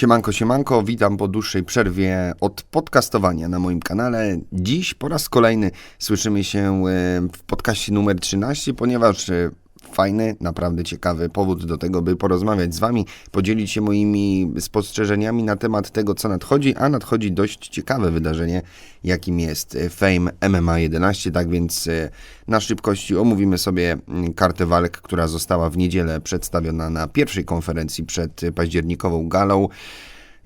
Siemanko, siemanko, witam po dłuższej przerwie od podcastowania na moim kanale. Dziś po raz kolejny słyszymy się e, w podcaście numer 13, ponieważ e, fajny, naprawdę ciekawy powód do tego, by porozmawiać z Wami, podzielić się moimi spostrzeżeniami na temat tego, co nadchodzi, a nadchodzi dość ciekawe wydarzenie, jakim jest e, Fame MMA 11. Tak więc na szybkości omówimy sobie mm, kartę walk, która została w niedzielę przedstawiona na pierwszej konferencji przed październikową galą.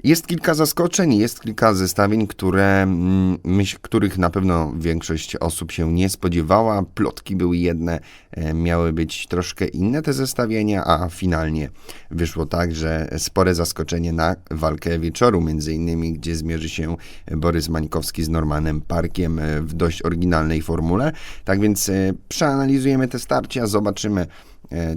Jest kilka zaskoczeń, jest kilka zestawień, które, mm, myśl, których na pewno większość osób się nie spodziewała. Plotki były jedne, e, miały być troszkę inne te zestawienia, a finalnie wyszło tak, że spore zaskoczenie na walkę wieczoru, między innymi, gdzie zmierzy się Borys Mańkowski z Normanem Parkiem e, w dość oryginalnej formule. Tak więc e, przeanalizujemy te starcia, zobaczymy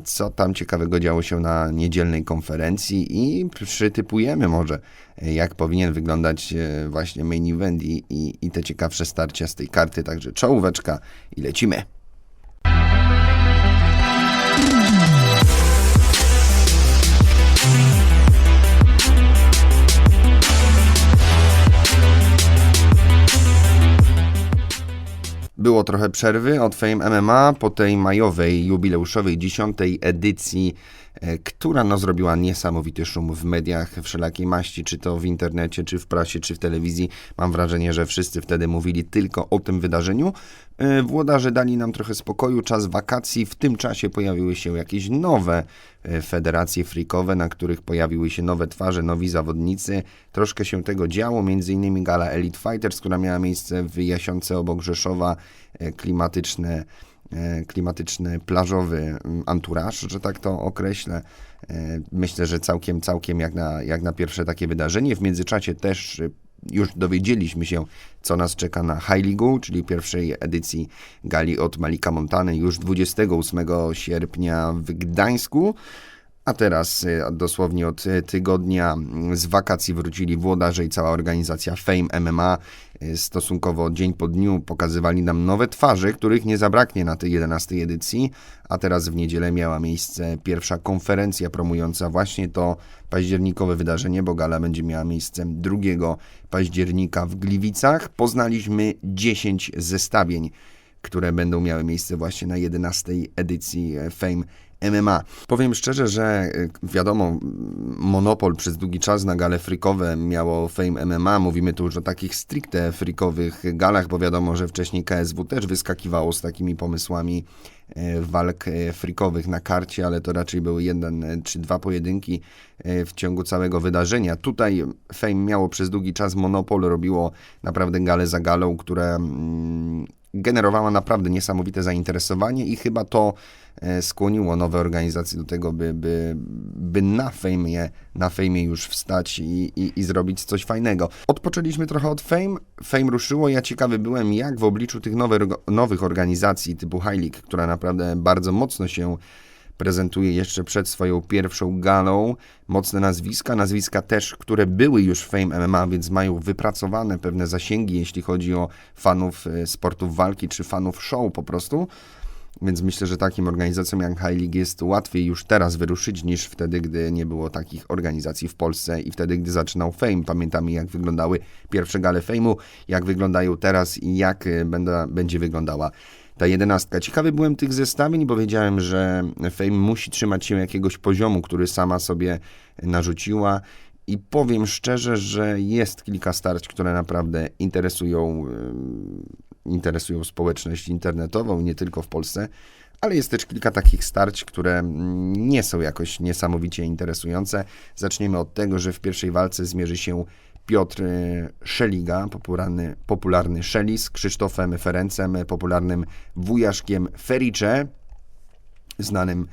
co tam ciekawego działo się na niedzielnej konferencji i przytypujemy może, e, jak powinien wyglądać e, właśnie main event i, i, i te ciekawsze starcia z tej karty. Także czołóweczka i lecimy. Było trochę przerwy od Fame MMA po tej majowej, jubileuszowej, dziesiątej edycji, która no, zrobiła niesamowity szum w mediach wszelakiej maści, czy to w internecie, czy w prasie, czy w telewizji. Mam wrażenie, że wszyscy wtedy mówili tylko o tym wydarzeniu. E, włodarze dali nam trochę spokoju, czas wakacji. W tym czasie pojawiły się jakieś nowe e, federacje frikowe, na których pojawiły się nowe twarze, nowi zawodnicy. Troszkę się tego działo, między innymi gala Elite Fighters, która miała miejsce w Jasiące obok Rzeszowa, e, klimatyczne klimatyczny, plażowy anturaż, że tak to określę. Myślę, że całkiem, całkiem jak na, jak na pierwsze takie wydarzenie. W międzyczasie też już dowiedzieliśmy się, co nas czeka na High League, czyli pierwszej edycji gali od Malika Montany już 28 sierpnia w Gdańsku. A teraz y, dosłownie od tygodnia z wakacji wrócili włodarze i cała organizacja Fame MMA. Y, stosunkowo dzień po dniu pokazywali nam nowe twarze, których nie zabraknie na tej 11 edycji. A teraz w niedzielę miała miejsce pierwsza konferencja promująca właśnie to październikowe wydarzenie, bo gala będzie miała miejsce 2 października w Gliwicach. Poznaliśmy 10 zestawień które będą miały miejsce właśnie na 11 edycji Fame MMA. Powiem szczerze, że y, wiadomo, monopol przez długi czas na gale frikowe miało Fame MMA. Mówimy tu już o takich stricte frikowych galach, bo wiadomo, że wcześniej KSW też wyskakiwało z takimi pomysłami e, walk e, frikowych na karcie, ale to raczej były jeden e, czy dwa pojedynki w ciągu całego wydarzenia. Tutaj Fame miało przez długi czas monopol, robiło naprawdę gale za galą, które mm, generowała naprawdę niesamowite zainteresowanie i chyba to skłoniło nowe organizacje do tego, by, by, by na fejmie, na fejmie już wstać i, i, i zrobić coś fajnego. Odpoczęliśmy trochę od Fame, Fame ruszyło, ja ciekawy byłem, jak w obliczu tych nowych, nowych organizacji typu League, która naprawdę bardzo mocno się prezentuje jeszcze przed swoją pierwszą galą mocne nazwiska, nazwiska też, które były już w Fame MMA, więc mają wypracowane pewne zasięgi, jeśli chodzi o fanów e, sportów walki czy fanów show po prostu. Więc myślę, że takim organizacjom jak High League jest łatwiej już teraz wyruszyć niż wtedy, gdy nie było takich organizacji w Polsce i wtedy, gdy zaczynał Fame. Pamiętamy, jak wyglądały pierwsze gale Fame'u, jak wyglądają teraz i jak e, będzie wyglądała ta jedenastka. Ciekawy byłem tych zestawień, bo wiedziałem, że Fame musi trzymać się jakiegoś poziomu, który sama sobie narzuciła. I powiem szczerze, że jest kilka starć, które naprawdę interesują, interesują społeczność internetową, nie tylko w Polsce, ale jest też kilka takich starć, które nie są jakoś niesamowicie interesujące. Zaczniemy od tego, że w pierwszej walce zmierzy się Piotr e, Szeliga, popularny, popularny Szelis, z Krzysztofem Ferencem, popularnym wujaszkiem Fericze, znanym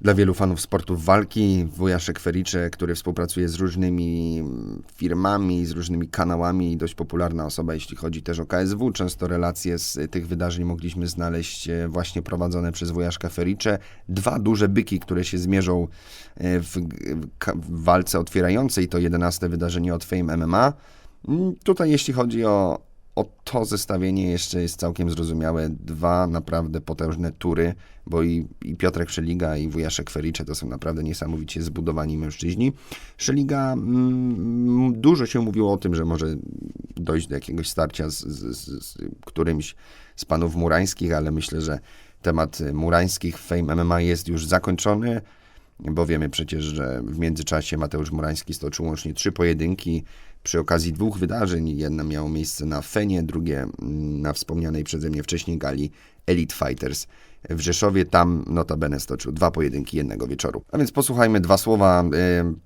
dla wielu fanów sportów walki, wujaszek Fericze, który współpracuje z różnymi firmami, z różnymi kanałami, dość popularna osoba, jeśli chodzi też o KSW. Często relacje z tych wydarzeń mogliśmy znaleźć e, właśnie prowadzone przez wujaszka Fericze. Dwa duże byki, które się zmierzą e, w, walce otwierającej to 11 wydarzenie od Fame MMA. Mm, tutaj jeśli chodzi o o to zestawienie jeszcze jest całkiem zrozumiałe. Dwa naprawdę potężne tury, bo i, i Piotrek Szeliga i Wujaszek Fericze to są naprawdę niesamowicie zbudowani mężczyźni. Szeliga, mm, dużo się mówiło o tym, że może dojść do jakiegoś starcia z, z, z, którymś z panów murańskich, ale myślę, że temat murańskich w Fame MMA jest już zakończony, bo wiemy przecież, że w międzyczasie Mateusz Murański stoczył łącznie trzy pojedynki przy okazji dwóch wydarzeń. Jedno miało miejsce na Fenie, drugie mm, na wspomnianej przeze mnie wcześniej gali Elite Fighters w Rzeszowie. Tam notabene stoczył dwa pojedynki jednego wieczoru. A więc posłuchajmy dwa słowa,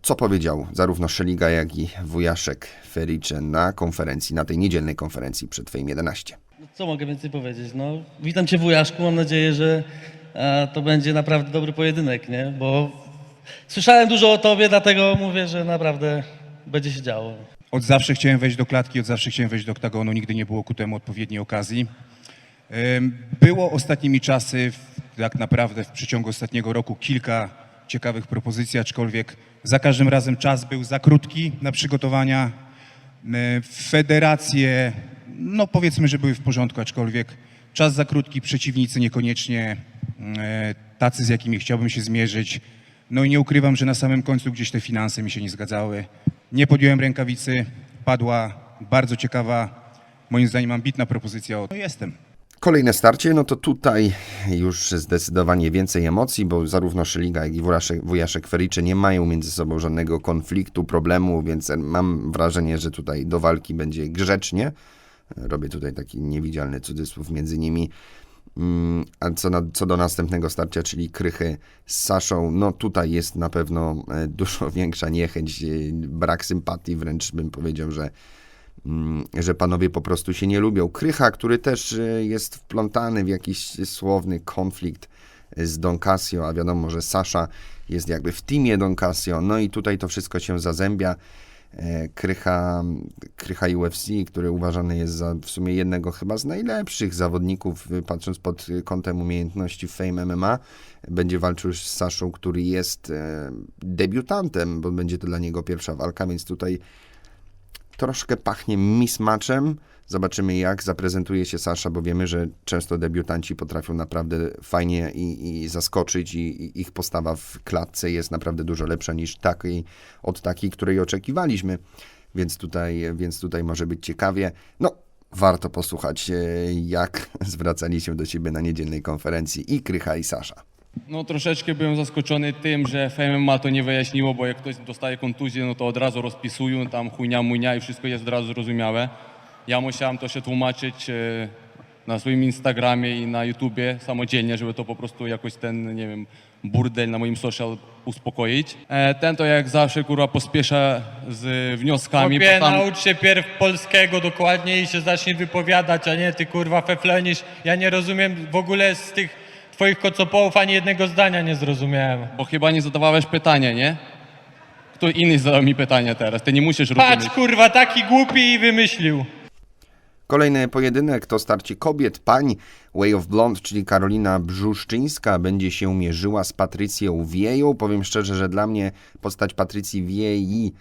co powiedział zarówno Szeliga, jak i Wujaszek Fericze na konferencji, na tej niedzielnej konferencji przed Fame 11. No, co mogę więcej powiedzieć? No, witam Cię wujaszku, mam nadzieję, że e, to będzie naprawdę dobry pojedynek, nie? Bo słyszałem dużo o Tobie, dlatego mówię, że naprawdę będzie się działo. Od zawsze chciałem wejść do klatki, od zawsze chciałem wejść do oktagonu, nigdy nie było ku temu odpowiedniej okazji. Było ostatnimi czasy, tak naprawdę w przeciągu ostatniego roku, kilka ciekawych propozycji, aczkolwiek za każdym razem czas był za krótki na przygotowania. Federacje, no powiedzmy, że były w porządku, aczkolwiek czas za krótki, przeciwnicy niekoniecznie tacy, z jakimi chciałbym się zmierzyć. No i nie ukrywam, że na samym końcu gdzieś te finanse mi się nie zgadzały. Nie podjąłem rękawicy, padła bardzo ciekawa, moim zdaniem ambitna propozycja. No jestem. Kolejne starcie, no to tutaj już zdecydowanie więcej emocji, bo zarówno Szyliga, jak i Wujaszek, Wujaszek Fericze nie mają między sobą żadnego konfliktu, problemu, więc mam wrażenie, że tutaj do walki będzie grzecznie. Robię tutaj taki niewidzialny cudzysłów między nimi. Mm, A co, na, co do następnego starcia, czyli Krychy z Saszą, no tutaj jest na pewno e, dużo większa niechęć, e, brak sympatii, wręcz bym powiedział, że mm, że panowie po prostu się nie lubią. Krycha, który też y, jest wplątany w jakiś słowny konflikt z Don Casio, a wiadomo, że Sasza jest jakby w teamie Don Casio, no i tutaj to wszystko się zazębia. E, Krycha, Krycha UFC, który uważany jest za w sumie jednego chyba z najlepszych zawodników, y, patrząc pod kątem umiejętności Fame MMA, będzie walczył z Saszą, który jest e, debiutantem, bo będzie to dla niego pierwsza walka, więc tutaj troszkę pachnie mismatchem. Zobaczymy, jak zaprezentuje się Sasza, bo wiemy, że często debiutanci potrafią naprawdę fajnie i, i zaskoczyć, i, i ich postawa w klatce jest naprawdę dużo lepsza niż takiej, od takiej, której oczekiwaliśmy. Więc tutaj, więc tutaj może być ciekawie. No, warto posłuchać, e, jak zwracali się do siebie na niedzielnej konferencji i Krycha, i Sasza. No troszeczkę byłem zaskoczony tym, że FMMA to nie wyjaśniło, bo jak ktoś dostaje kontuzję, no to od razu rozpisują, tam chujnia, mujnia i wszystko jest od razu zrozumiałe. Ja musiałem to się tłumaczyć e, na swoim Instagramie i na YouTubie samodzielnie, żeby to po prostu jakoś ten, nie wiem, burdel na moim social uspokoić. E, Ten to jak zawsze, kurwa, pospiesza z wnioskami. Chłopie, bo tam- naucz się pierw polskiego dokładnie i się zacznij wypowiadać, a nie ty kurwa feflenisz. Ja nie rozumiem w ogóle z tych twoich kocopołów ani jednego zdania nie zrozumiałem. Bo chyba nie zadawałeś pytania, nie? Kto inny zadał mi pytanie teraz? Ty nie musisz rozumieć. Patrz kurwa, taki głupi i wymyślił. Kolejny pojedynek to starcie kobiet. Pań Way of Blonde, czyli Karolina Brzuszczyńska, będzie się mierzyła z Patrycją Wieją. Powiem szczerze, że dla mnie postać Patrycji Wiei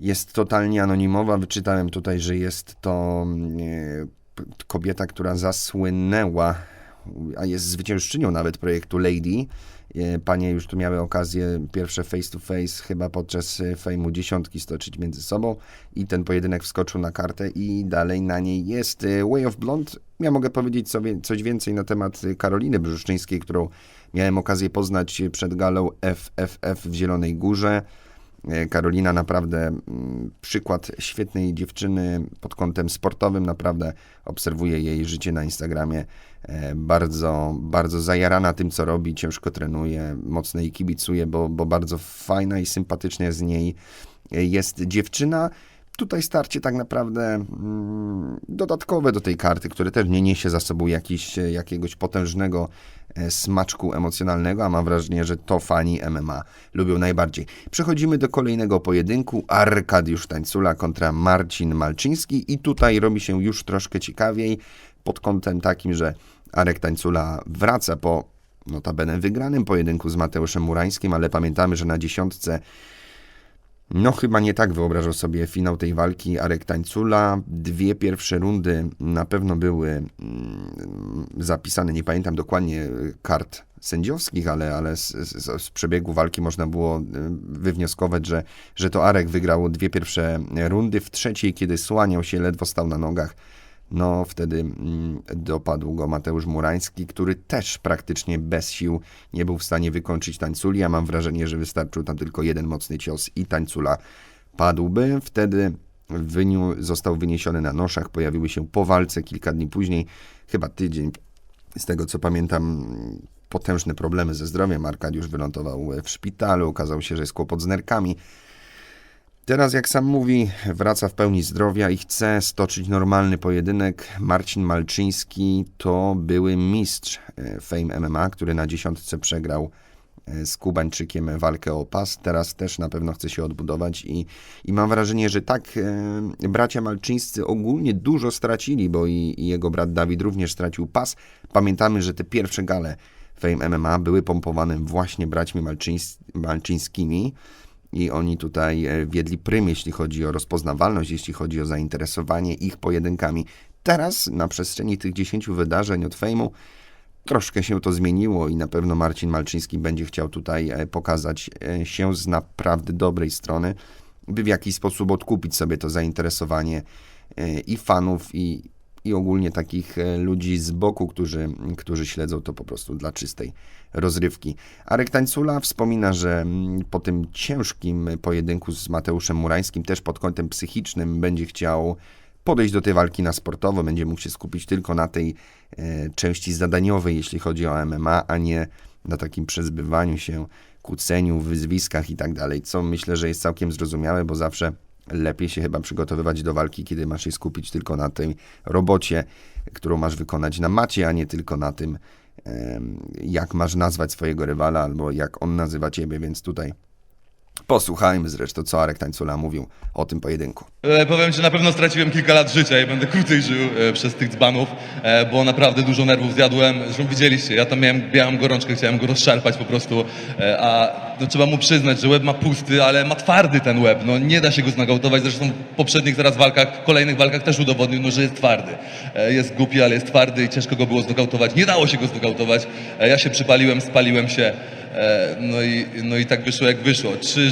jest totalnie anonimowa. Wyczytałem tutaj, że jest to e, p- kobieta, która zasłynęła, a jest zwyciężczynią nawet projektu Lady. E, Panie już tu miały okazję pierwsze face to face chyba podczas e, fejmu dziesiątki stoczyć między sobą i ten pojedynek wskoczył na kartę i dalej na niej jest e, Way of Blonde. Ja mogę powiedzieć sobie coś więcej na temat Karoliny Brzuszczyńskiej, którą miałem okazję poznać przed galą FFF w Zielonej Górze. Karolina naprawdę mm, przykład świetnej dziewczyny pod kątem sportowym, naprawdę obserwuję jej życie na Instagramie. E, Bardzo, bardzo zajarana tym, co robi, ciężko trenuje, mocno jej kibicuje, bo, bo bardzo fajna i sympatyczna z niej e, jest dziewczyna. Tutaj starcie tak naprawdę mm, dodatkowe do tej karty, które też nie niesie za sobą jakiś, e, jakiegoś potężnego smaczku emocjonalnego, a mam wrażenie, że to fani MMA lubią najbardziej. Przechodzimy do kolejnego pojedynku. Arkadiusz Tańcula kontra Marcin Malczyński i tutaj robi się już troszkę ciekawiej pod kątem takim, że Arek Tańcula wraca po notabene wygranym pojedynku z Mateuszem Murańskim, ale pamiętamy, że na dziesiątce No chyba nie tak wyobrażał sobie finał tej walki Arek Tańcula. Dwie pierwsze rundy na pewno były mm, zapisane, nie pamiętam dokładnie y, kart sędziowskich, ale, ale z, z, z przebiegu walki można było y, wywnioskować, że, że to Arek wygrał dwie pierwsze rundy. W trzeciej, kiedy słaniał się, ledwo stał na nogach, no wtedy mm, dopadł go Mateusz Murański, który też praktycznie bez sił nie był w stanie wykończyć tańculi. Ja mam wrażenie, że wystarczył tam tylko jeden mocny cios i tańcula padłby. Wtedy wyniu, został wyniesiony na noszach, pojawiły się po walce kilka dni później, chyba tydzień, z tego co pamiętam, potężne problemy ze zdrowiem. Arkadiusz wylądował w szpitalu, okazało się, że jest kłopot z nerkami. Teraz, jak sam mówi, wraca w pełni zdrowia i chce stoczyć normalny pojedynek. Marcin Malczyński to były mistrz e, Fame MMA, który na dziesiątce przegrał e, z Kubańczykiem walkę o pas. Teraz też na pewno chce się odbudować i, i mam wrażenie, że tak e, bracia Malczyńscy ogólnie dużo stracili, bo i, i jego brat Dawid również stracił pas. Pamiętamy, że te pierwsze gale Fame MMA były pompowane właśnie braćmi Malczyńs- Malczyńskimi i oni tutaj e, wiedli prym, jeśli chodzi o rozpoznawalność, jeśli chodzi o zainteresowanie ich pojedynkami. Teraz na przestrzeni tych 10 wydarzeń od fejmu troszkę się to zmieniło i na pewno Marcin Malczyński będzie chciał tutaj e, pokazać e, się z naprawdę dobrej strony, by w jakiś sposób odkupić sobie to zainteresowanie i fanów, i, i ogólnie takich e, ludzi z boku, którzy, którzy śledzą to po prostu dla czystej rozrywki. Arek Tańcula wspomina, że mm, po tym ciężkim pojedynku z Mateuszem Murańskim, też pod kątem psychicznym, będzie chciał podejść do tej walki na sportowo, będzie mógł się skupić tylko na tej e, części zadaniowej, jeśli chodzi o MMA, a nie na takim przezbywaniu się, kłóceniu, wyzwiskach i tak dalej, co myślę, że jest całkiem zrozumiałe, bo zawsze lepiej się chyba przygotowywać do walki, kiedy masz się skupić tylko na tej robocie, którą masz wykonać na macie, a nie tylko na tym, jak masz nazwać swojego rywala albo jak on nazywa ciebie, więc tutaj posłuchajmy zresztą, co Arek Tańcula mówił o tym pojedynku. E, Powiem, że na pewno straciłem kilka lat życia i będę krócej żył e, przez tych dzbanów, e, bo naprawdę dużo nerwów zjadłem. Zresztą widzieliście, ja tam miałem, miałem gorączkę, chciałem go rozszarpać po prostu, a no, trzeba mu przyznać, że łeb ma pusty, ale ma twardy ten łeb, no nie da się go znagautować. Zresztą w poprzednich teraz walkach, kolejnych walkach też udowodnił, no, że jest twardy. Jest głupi, ale jest twardy i ciężko go było znokautować. Nie dało się go znokautować. Ja się przypaliłem, spaliłem się. No i, no i tak wyszło jak wyszło. Czy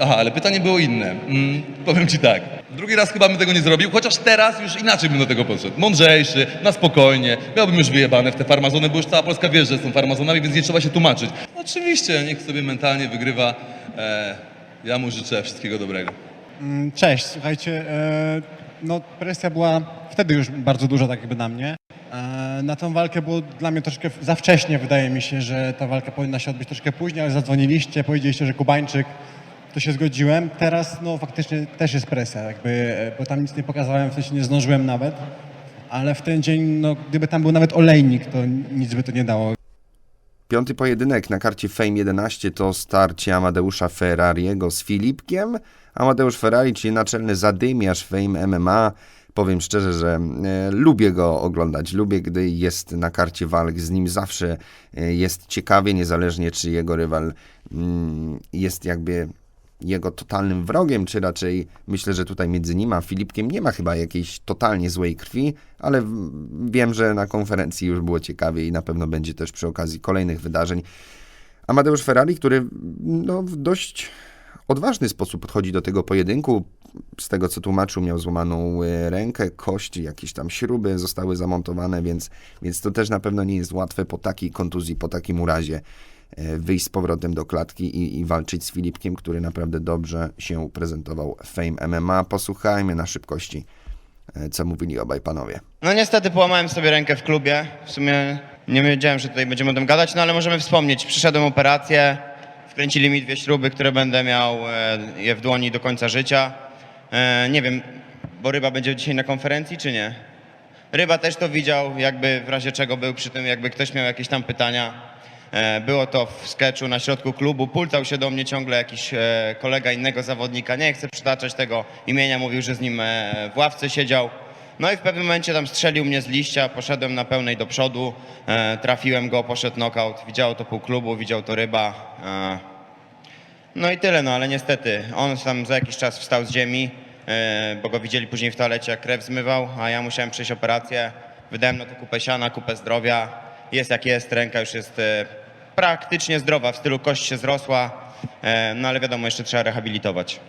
Aha, ale pytanie było inne. Mm, powiem ci tak. Drugi raz chyba bym tego nie zrobił, chociaż teraz już inaczej bym do tego podszedł. Mądrzejszy, na spokojnie. Miałbym już wyjebane w te farmazony, bo już cała Polska wie, że są farmazonami, więc nie trzeba się tłumaczyć. Oczywiście, niech sobie mentalnie wygrywa. E, ja mu życzę wszystkiego dobrego. Mm, Cześć, słuchajcie, e, no presja była wtedy już bardzo duża tak jakby na mnie. E, Na tą walkę było dla mnie troszkę za wcześnie, wydaje mi się, że ta walka powinna się odbyć troszkę później, ale zadzwoniliście, powiedzieliście, że Kubańczyk, to się zgodziłem. Teraz no faktycznie też jest presja, jakby, e, bo tam nic nie pokazałem, w sensie nie zdążyłem nawet. Ale w ten dzień, no gdyby tam był nawet olejnik, to nic by to nie dało. Piąty pojedynek na karcie Fame 11 to starcie Amadeusza Ferrariego z Filipkiem. Amadeusz Ferrari, czyli naczelny zadymiarz Fame MMA. Powiem szczerze, że e, lubię go oglądać. Lubię, gdy jest na karcie walk. Z nim zawsze e, jest ciekawie, niezależnie czy jego rywal mm, jest jakby jego totalnym wrogiem, czy raczej myślę, że tutaj między nim a Filipkiem nie ma chyba jakiejś totalnie złej krwi, ale wiem, że na konferencji już było ciekawie i na pewno będzie też przy okazji kolejnych wydarzeń. Amadeusz Ferrari, który no, w dość odważny sposób podchodzi do tego pojedynku. Z tego co tłumaczył, miał złamaną e, rękę, kości, jakieś tam śruby zostały zamontowane, więc, więc to też na pewno nie jest łatwe po takiej kontuzji, po takim urazie e, wyjść z powrotem do klatki i, i walczyć z Filipkiem, który naprawdę dobrze się prezentował w Fame MMA. Posłuchajmy na szybkości, e, co mówili obaj panowie. No niestety połamałem sobie rękę w klubie. W sumie nie wiedziałem, że tutaj będziemy o tym gadać, no ale możemy wspomnieć. Przyszedłem operację, wkręcili mi dwie śruby, które będę miał e, je w dłoni do końca życia. E, nie wiem, bo Ryba będzie dzisiaj na konferencji, czy nie? Ryba też to widział, jakby w razie czego był przy tym, jakby ktoś miał jakieś tam pytania. E, Było to w sketchu na środku klubu. Pultał się do mnie ciągle jakiś e, kolega innego zawodnika. Nie chcę przytaczać tego imienia, mówił, że z nim w ławce siedział. No i w pewnym momencie tam strzelił mnie z liścia, poszedłem na pełnej do przodu, trafiłem go, poszedł knockout. Widziało to pół klubu, widział to ryba. No i tyle, no ale niestety on tam za jakiś czas wstał z ziemi, e, bo go widzieli później w toalecie, jak krew zmywał, a ja musiałem przejść operację. Wydałem na to kupę siana, kupę zdrowia. Jest jak jest, ręka już jest e, praktycznie zdrowa, w stylu kość się zrosła, e, no ale wiadomo, jeszcze trzeba rehabilitować.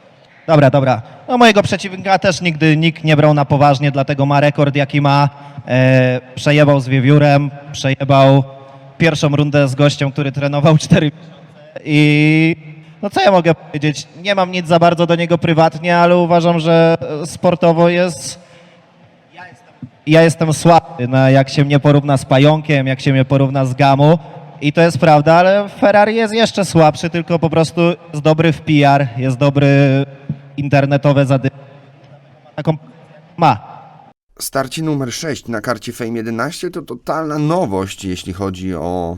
Dobra, dobra. No mojego przeciwnika też nigdy nikt nie brał na poważnie, dlatego ma rekord jaki ma. E, przejebał z wiewiórem, przejebał pierwszą rundę z gościem, który trenował 4 miesiące i no co ja mogę powiedzieć? Nie mam nic za bardzo do niego prywatnie, ale uważam, że e, sportowo jest ja jestem słaby, no, jak się mnie porówna z Pająkiem, jak się mnie porówna z Gamu i to jest prawda, ale Ferrari jest jeszcze słabszy, tylko po prostu jest dobry w PR, jest dobry internetowe zady. Taką ma. Starcie numer 6 na karcie Fame 11 to totalna nowość, jeśli chodzi o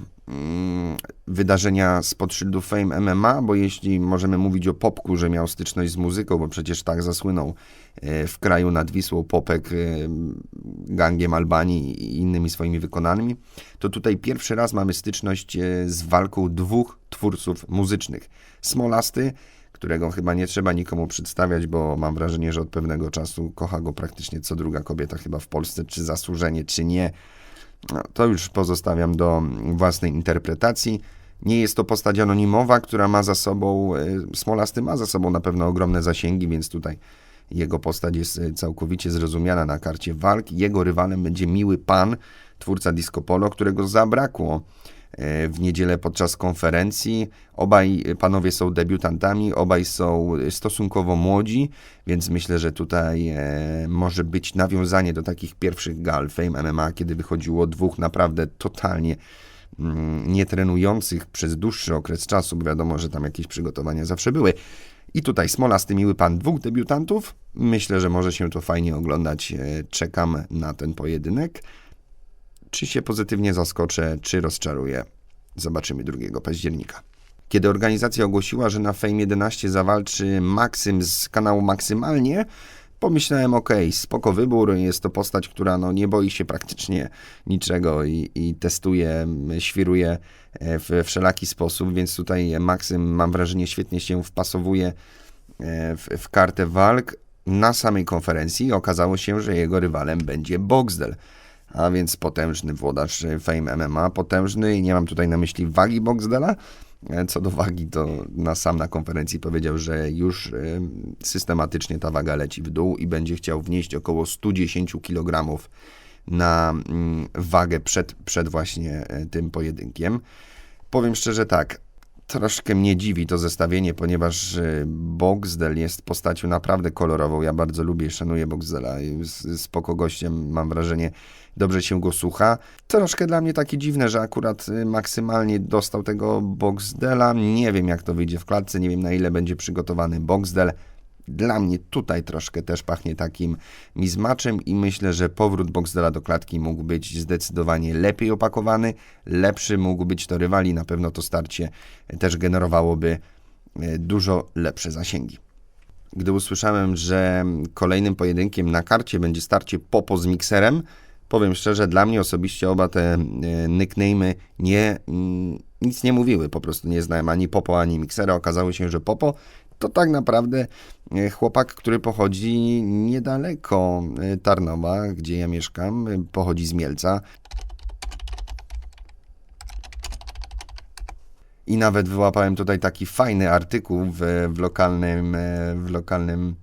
wydarzenia spod szyldu Fame MMA, bo jeśli możemy mówić o Popku, że miał styczność z muzyką, bo przecież tak zasłynął e, w kraju nad Wisłą Popek e, gangiem Albanii i innymi swoimi wykonanymi, to tutaj pierwszy raz mamy styczność e, z walką dwóch twórców muzycznych. Smolasty, którego chyba nie trzeba nikomu przedstawiać, bo mam wrażenie, że od pewnego czasu kocha go praktycznie co druga kobieta chyba w Polsce, czy zasłużenie, czy nie. No, to już pozostawiam do własnej interpretacji. Nie jest to postać anonimowa, która ma za sobą, e, Smolasty ma za sobą na pewno ogromne zasięgi, więc tutaj jego postać jest e, całkowicie zrozumiana na karcie walk. Jego rywalem będzie Miły Pan, twórca Disco Polo, którego zabrakło w niedzielę podczas konferencji. Obaj panowie są debiutantami, obaj są stosunkowo młodzi, więc myślę, że tutaj e, może być nawiązanie do takich pierwszych gal Fame MMA, kiedy wychodziło dwóch naprawdę totalnie mm, nietrenujących przez dłuższy okres czasu, bo wiadomo, że tam jakieś przygotowania zawsze były. I tutaj Smolasty, miły pan dwóch debiutantów. Myślę, że może się to fajnie oglądać. E, Czekam na ten pojedynek. Czy się pozytywnie zaskoczę, czy rozczaruję? Zobaczymy 2 października. Kiedy organizacja ogłosiła, że na Fame 11 zawalczy Maksym z kanału Maksymalnie, pomyślałem, ok, spoko wybór, jest to postać, która no, nie boi się praktycznie niczego i, i testuje, świruje e, w wszelaki sposób, więc tutaj Maksym, mam wrażenie, świetnie się wpasowuje e, w, w kartę walk. Na samej konferencji okazało się, że jego rywalem będzie Boxdel, a więc potężny włodacz Fame MMA, potężny i nie mam tutaj na myśli wagi Boxdela, E, Co do wagi, to na sam na konferencji powiedział, że już e, systematycznie ta waga leci w dół i będzie chciał wnieść około 110 kg na mm, wagę przed, przed właśnie e, tym pojedynkiem. Powiem szczerze tak, troszkę mnie dziwi to zestawienie, ponieważ e, Boxdel jest postacią naprawdę kolorową. Ja bardzo lubię i szanuję Boxdela. Spoko gościem, mam wrażenie, dobrze się go słucha. Troszkę dla mnie takie dziwne, że akurat y, maksymalnie dostał tego Boxdela. Nie wiem, jak to wyjdzie w klatce, nie wiem, na ile będzie przygotowany Boxdel. Dla mnie tutaj troszkę też pachnie takim mizmaczem i myślę, że powrót Boxdela do klatki mógł być zdecydowanie lepiej opakowany, lepszy mógł być to rywali, na pewno to starcie też generowałoby e, dużo lepsze zasięgi. Gdy usłyszałem, że kolejnym pojedynkiem na karcie będzie starcie Popo z Mikserem, powiem szczerze, dla mnie osobiście oba te e, nickname'y nie, mm, nic nie mówiły. Po prostu nie znałem ani Popo, ani Miksera. Okazało się, że Popo to tak naprawdę e, chłopak, który pochodzi niedaleko e, Tarnowa, gdzie ja mieszkam, e, pochodzi z Mielca. I nawet wyłapałem tutaj taki fajny artykuł w, w, lokalnym, w lokalnym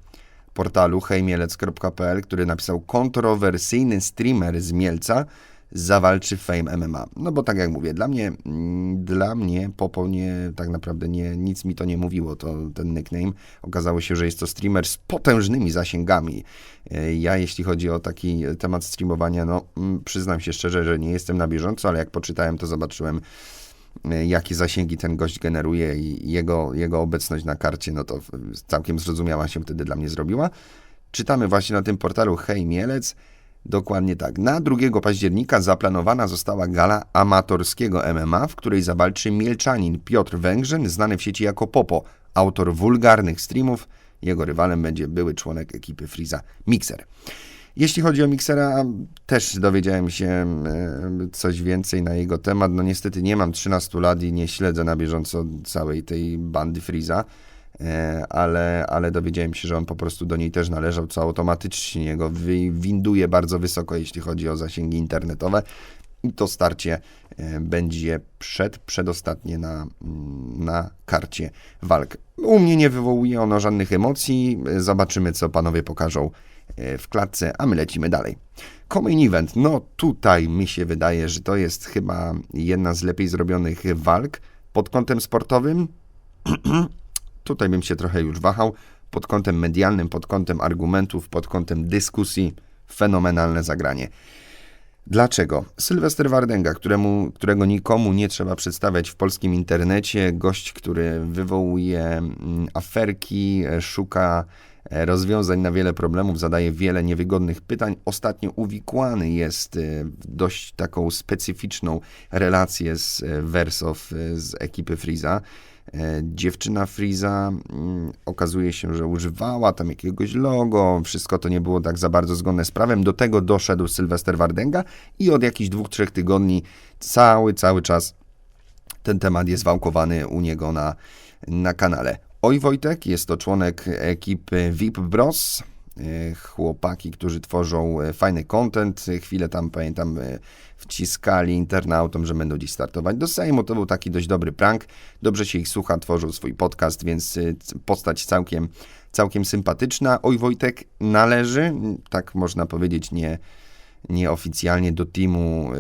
portalu hejmielec.pl, który napisał kontrowersyjny streamer z Mielca zawalczy Fame MMA. No bo tak jak mówię, dla mnie, mm, dla mnie Popo nie, tak naprawdę nie, nic mi to nie mówiło, to ten nickname. Okazało się, że jest to streamer z potężnymi zasięgami. E, Ja jeśli chodzi o taki temat streamowania, no mm, przyznam się szczerze, że nie jestem na bieżąco, ale jak poczytałem, to zobaczyłem e, jakie zasięgi ten gość generuje i jego, jego obecność na karcie, no to całkiem zrozumiała się wtedy dla mnie zrobiła. Czytamy właśnie na tym portalu Hej Mielec, dokładnie tak. Na 2 października zaplanowana została gala amatorskiego MMA, w której zawalczy Mielczanin Piotr Węgrzyn, znany w sieci jako Popo, autor wulgarnych streamów. Jego rywalem będzie były członek ekipy Friza Mixer. Jeśli chodzi o Mixera, też dowiedziałem się e, coś więcej na jego temat. No niestety nie mam 13 lat i nie śledzę na bieżąco całej tej bandy Freeza, e, ale, ale dowiedziałem się, że on po prostu do niej też należał, co automatycznie go winduje bardzo wysoko, jeśli chodzi o zasięgi internetowe. I to starcie e, będzie przed, przedostatnie na, mm, na karcie walk. U mnie nie wywołuje ono żadnych emocji. E, Zobaczymy, co panowie pokażą e, w klatce, a my lecimy dalej. Common Event, no tutaj mi się wydaje, że to jest chyba jedna z lepiej zrobionych walk pod kątem sportowym. tutaj bym się trochę już wahał. Pod kątem medialnym, pod kątem argumentów, pod kątem dyskusji, fenomenalne zagranie. Dlaczego? Sylwester Wardenga, któremu, którego nikomu nie trzeba przedstawiać w polskim internecie, gość, który wywołuje mm, aferki, e, szuka e, rozwiązań na wiele problemów, zadaje wiele niewygodnych pytań. Ostatnio uwikłany jest e, w dość taką specyficzną relację z Wersow, z ekipy Freeza. E, Dziewczyna Freeza mm, okazuje się, że używała tam jakiegoś logo, wszystko to nie było tak za bardzo zgodne z prawem. Do tego doszedł Sylwester Wardenga i od jakichś dwóch, trzech tygodni cały, cały czas ten temat jest wałkowany u niego na, na kanale. Oj Wojtek, jest to członek ekipy VIP Bros. E, Chłopaki, którzy tworzą e, fajny content. E, Chwilę tam, pamiętam, wciskali internautom, że będą dziś startować do Sejmu. To był taki dość dobry prank. Dobrze się ich słucha, tworzył swój podcast, więc postać całkiem, całkiem sympatyczna. Oj Wojtek należy, tak można powiedzieć, nie, nieoficjalnie do teamu,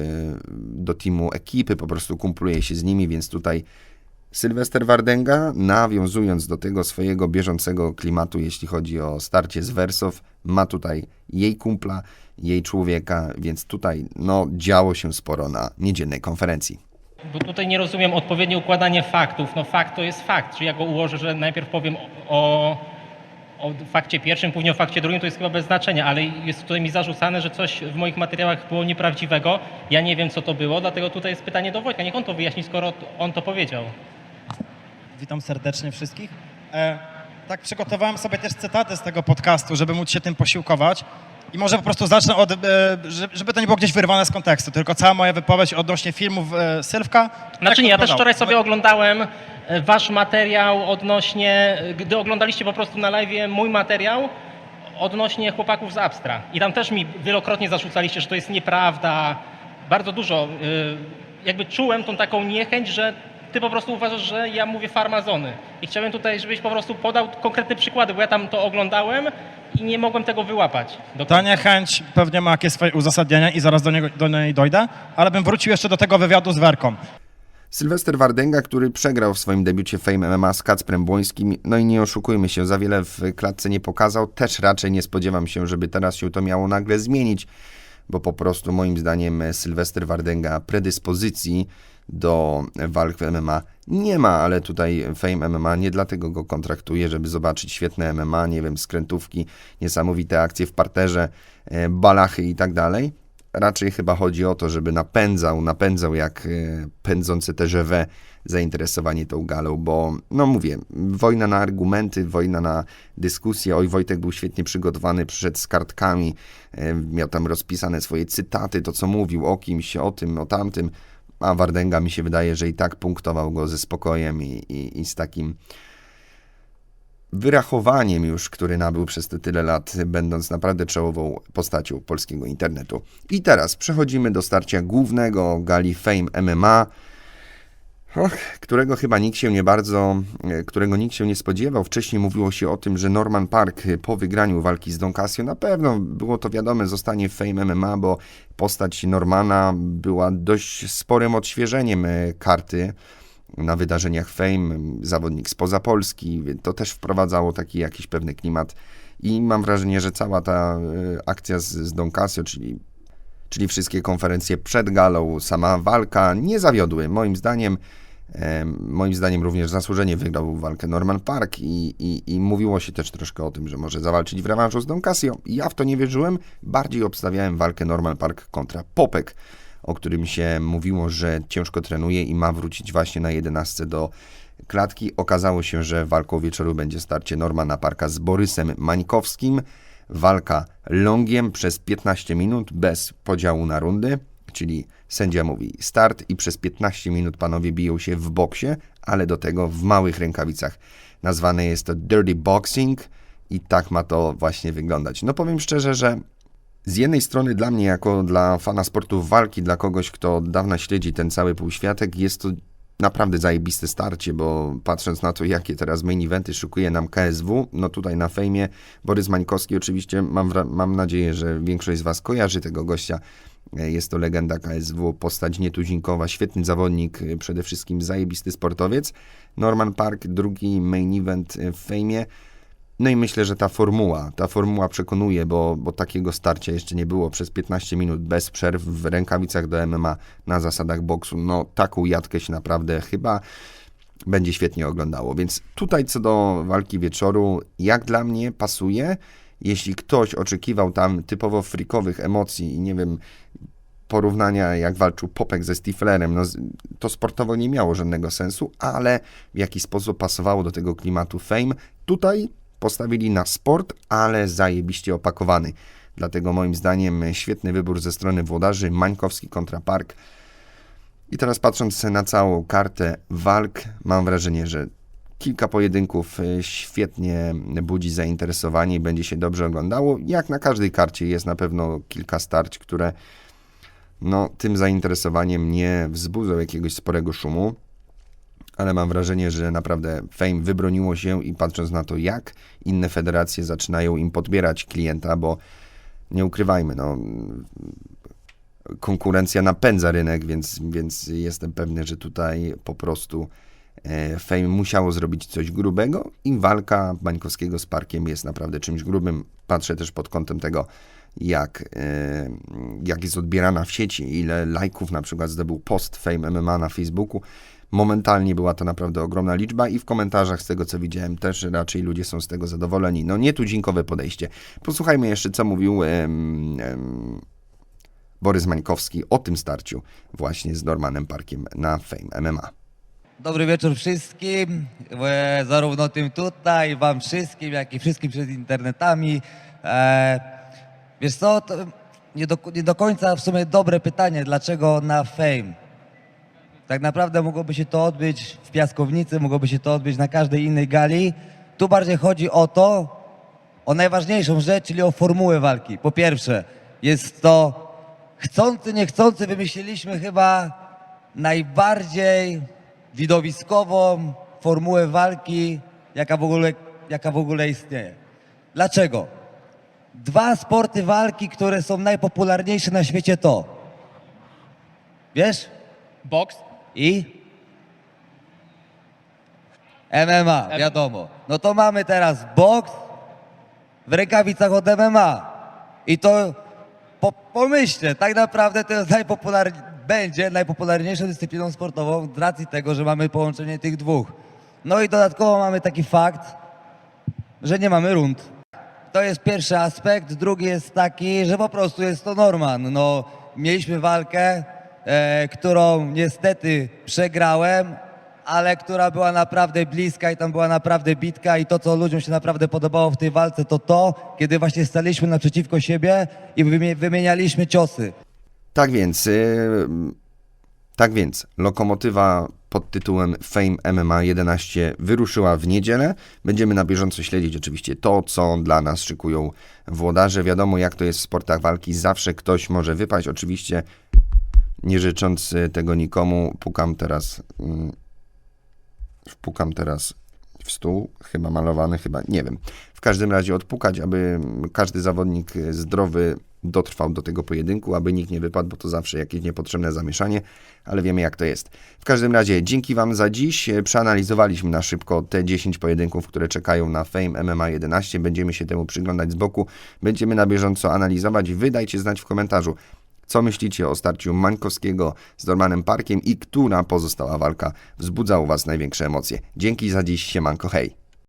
do teamu ekipy, po prostu kumpluje się z nimi, więc tutaj Sylwester Wardenga, nawiązując do tego swojego bieżącego klimatu, jeśli chodzi o starcie z Wersow, ma tutaj jej kumpla, jej człowieka, więc tutaj no, działo się sporo na niedzielnej konferencji. Bo tutaj nie rozumiem odpowiednie układanie faktów. No fakt to jest fakt. Czy ja go ułożę, że najpierw powiem o, o fakcie pierwszym, później o fakcie drugim, to jest chyba bez znaczenia, ale jest tutaj mi zarzucane, że coś w moich materiałach było nieprawdziwego. Ja nie wiem, co to było, dlatego tutaj jest pytanie do Wojtka. Niech on to wyjaśni, skoro on to powiedział. Witam serdecznie wszystkich. E, tak, przygotowałem sobie też cytaty z tego podcastu, żeby móc się tym posiłkować. I może po prostu zacznę od, e, że- żeby to nie było gdzieś wyrwane z kontekstu, tylko cała moja wypowiedź odnośnie filmów e, Sylwka. Znaczy tak nie, ja też wczoraj sobie oglądałem e, wasz materiał odnośnie, e, gdy oglądaliście po prostu na live mój materiał odnośnie chłopaków z Abstra. I tam też mi wielokrotnie zarzucaliście, że to jest nieprawda. Bardzo dużo. e, Jakby czułem tą taką niechęć, że ty po prostu uważasz, że ja mówię farmazony. I chciałem tutaj, żebyś po prostu podał konkretne przykłady, bo ja tam to oglądałem i nie mogłem tego wyłapać. Do Ta niechęć pewnie ma jakieś swoje uzasadnienie i zaraz do, niego, do niej dojdę, ale bym wrócił jeszcze do tego wywiadu z Werką. Sylwester Wardenga, który przegrał w swoim debiucie Fame MMA z Kacprem Błońskim, no i nie oszukujmy się, za wiele w klatce nie pokazał, też raczej nie spodziewam się, żeby teraz się to miało nagle zmienić, bo po prostu moim zdaniem Sylwester Wardenga predyspozycji do walk w MMA nie ma, ale tutaj Fame MMA nie dlatego go kontraktuje, żeby zobaczyć świetne MMA, nie wiem, skrętówki, niesamowite akcje w parterze, e, balachy i tak dalej. Raczej chyba chodzi o to, żeby napędzał, napędzał jak e, pędzące TGV zainteresowanie tą galą, bo no mówię, wojna na argumenty, wojna na dyskusję. Oj, Wojtek był świetnie przygotowany, przyszedł z kartkami, e, miał tam rozpisane swoje cytaty, to co mówił o kimś, o tym, o tamtym, a Wardenga mi się wydaje, że i tak punktował go ze spokojem i, i, i z takim wyrachowaniem już, który nabył przez te tyle lat, będąc naprawdę czołową postacią polskiego internetu. I teraz przechodzimy do starcia głównego gali Fame MMA, którego chyba nikt się nie bardzo, e, którego nikt się nie spodziewał. Wcześniej mówiło się o tym, że Norman Park e, po wygraniu walki z Don Casio, na pewno było to wiadome, zostanie w Fame MMA, bo postać Normana była dość sporym odświeżeniem e, karty na wydarzeniach Fame, zawodnik spoza Polski, to też wprowadzało taki jakiś pewny klimat i mam wrażenie, że cała ta akcja z, z Don Casio, czyli, czyli wszystkie konferencje przed galą, sama walka nie zawiodły. Moim zdaniem e, moim zdaniem również zasłużenie wygrał walkę Norman Park i, i, i mówiło się też troszkę o tym, że może zawalczyć w rewanżu z Don Casio. Ja w to nie wierzyłem, bardziej obstawiałem walkę Norman Park kontra Popek o którym się mówiło, że ciężko trenuje i ma wrócić właśnie na 11 do klatki. Okazało się, że walką wieczoru będzie starcie Normana Parka z Borysem Mańkowskim. Walka longiem przez 15 minut bez podziału na rundy, czyli sędzia mówi start i przez 15 minut panowie biją się w boksie, ale do tego w małych rękawicach. Nazwane jest to dirty boxing i tak ma to właśnie wyglądać. No powiem szczerze, że z jednej strony dla mnie, jako dla fana sportów walki, dla kogoś, kto od dawna śledzi ten cały półświatek, jest to naprawdę zajebiste starcie, bo patrząc na to, jakie teraz main eventy szykuje nam KSW, no tutaj na fejmie Borys Mańkowski oczywiście, mam, mam nadzieję, że większość z Was kojarzy tego gościa. E, Jest to legenda KSW, postać nietuzinkowa, świetny zawodnik, e, przede wszystkim zajebisty sportowiec. Norman Park, drugi main event e, w fejmie. No i myślę, że ta formuła, ta formuła przekonuje, bo, bo takiego starcia jeszcze nie było przez 15 minut bez przerw w rękawicach do MMA na zasadach boksu. No taką jatkę się naprawdę chyba będzie świetnie oglądało. Więc tutaj co do walki wieczoru, jak dla mnie pasuje. Jeśli ktoś oczekiwał tam typowo frikowych emocji i nie wiem, porównania jak walczył Popek ze Stiflerem, no, to sportowo nie miało żadnego sensu, ale w jaki sposób pasowało do tego klimatu Fame. Tutaj postawili na sport, ale zajebiście opakowany. Dlatego moim zdaniem świetny wybór ze strony włodarzy, Mańkowski kontra Park. I teraz patrząc na całą kartę walk, mam wrażenie, że kilka pojedynków y, świetnie budzi zainteresowanie i będzie się dobrze oglądało. Jak na każdej karcie jest na pewno kilka starć, które no, tym zainteresowaniem nie wzbudzą jakiegoś sporego szumu, ale mam wrażenie, że naprawdę Fame wybroniło się i patrząc na to, jak inne federacje zaczynają im podbierać klienta, bo nie ukrywajmy, no, konkurencja napędza rynek, więc, więc jestem pewny, że tutaj po prostu e, Fame musiało zrobić coś grubego i walka Bańkowskiego z Parkiem jest naprawdę czymś grubym. Patrzę też pod kątem tego, jak, e, jak jest odbierana w sieci, ile lajków na przykład zdobył post Fame MMA na Facebooku. Momentalnie była to naprawdę ogromna liczba i w komentarzach z tego co widziałem też raczej ludzie są z tego zadowoleni. No nietuzinkowe podejście. Posłuchajmy jeszcze co mówił em, em, Borys Mańkowski o tym starciu właśnie z Normanem Parkiem na Fame MMA. Dobry wieczór wszystkim, e, zarówno tym tutaj, wam wszystkim, jak i wszystkim przed internetami. E, wiesz co, nie do, nie do końca w sumie dobre pytanie, dlaczego na Fame? Tak naprawdę mogłoby się to odbyć w Piaskownicy, mogłoby się to odbyć na każdej innej gali. Tu bardziej chodzi o to, o najważniejszą rzecz, czyli o formułę walki. Po pierwsze, jest to chcący, niechcący wymyśliliśmy chyba najbardziej widowiskową formułę walki, jaka w ogóle, jaka w ogóle istnieje. Dlaczego? Dwa sporty walki, które są najpopularniejsze na świecie to. Wiesz? Boks? I? MMA, wiadomo. No to mamy teraz boks w rękawicach od MMA. I to po, pomyślcie, tak naprawdę to jest najpopular... będzie najpopularniejszą dyscypliną sportową z racji tego, że mamy połączenie tych dwóch. No i dodatkowo mamy taki fakt, że nie mamy rund. To jest pierwszy aspekt. Drugi jest taki, że po prostu jest to Norman. No, mieliśmy walkę, e, którą niestety przegrałem, ale która była naprawdę bliska i tam była naprawdę bitka i to, co ludziom się naprawdę podobało w tej walce, to to, kiedy właśnie staliśmy naprzeciwko siebie i wymie- wymienialiśmy ciosy. Tak więc, yy, tak więc, lokomotywa pod tytułem Fame MMA 11 wyruszyła w niedzielę. Będziemy na bieżąco śledzić oczywiście to, co dla nas szykują włodarze. Wiadomo, jak to jest w sportach walki, zawsze ktoś może wypaść. Oczywiście, nie życząc y, tego nikomu, pukam teraz, mm, pukam teraz w stół, chyba malowany, chyba, nie wiem. W każdym razie odpukać, aby każdy zawodnik y, zdrowy dotrwał do tego pojedynku, aby nikt nie wypadł, bo to zawsze jakieś niepotrzebne zamieszanie, ale wiemy jak to jest. W każdym razie dzięki Wam za dziś. E, Przeanalizowaliśmy na szybko te 10 pojedynków, które czekają na Fame MMA 11. Będziemy się temu przyglądać z boku, będziemy na bieżąco analizować. Wy dajcie znać w komentarzu, co myślicie o starciu Mańkowskiego z Normanem Parkiem i która pozostała walka wzbudza u Was największe emocje. Dzięki za dziś, siemanko, hej!